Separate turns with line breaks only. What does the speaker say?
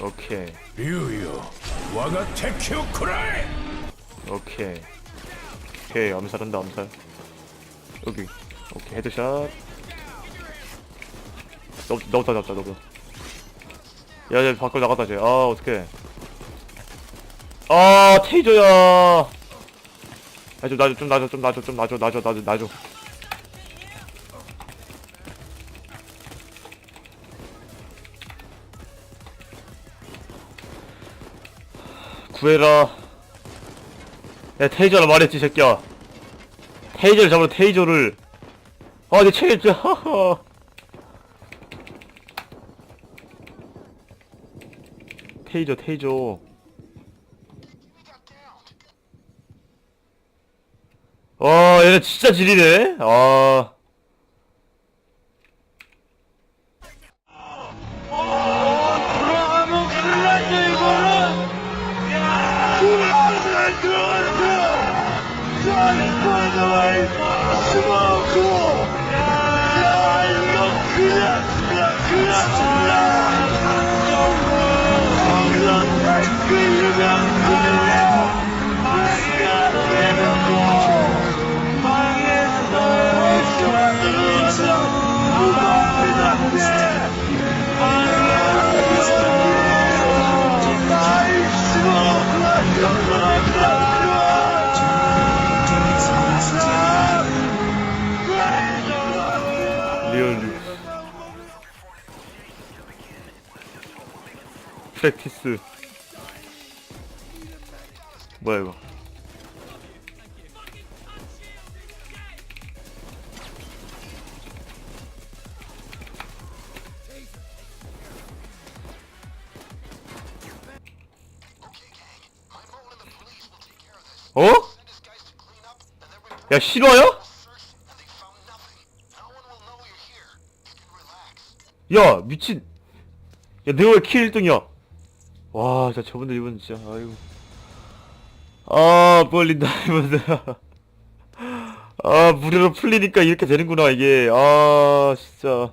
오케이.
류유 와가 테큐 쿠라이!
오케이. 오케이 암살한다 암살. 여기. 오케이 헤드샷. 너, 너부터 잡자 너부터 야야 밖으로 나갔다 쟤아 어떡해. 아 테이저야. 아좀 놔줘 좀 놔줘 좀 놔줘 좀 놔줘 놔줘 놔줘 놔줘 구해라. 야 테이저라 말했지 새끼야. 테이저를 잡으러 테이저를. 아내 체했죠 하하 테이저 테이저. 와 얘네 진짜 지리네. 아
들어
리얼 류 프랙티스 뭐야 이거 어? 야 실화야? 야 미친. 야 내가 왜킬 1등이야. 와 진짜 저분들 이분 진짜 아이고. 아 벌린다 이분들. 아 무료로 풀리니까 이렇게 되는구나 이게. 아 진짜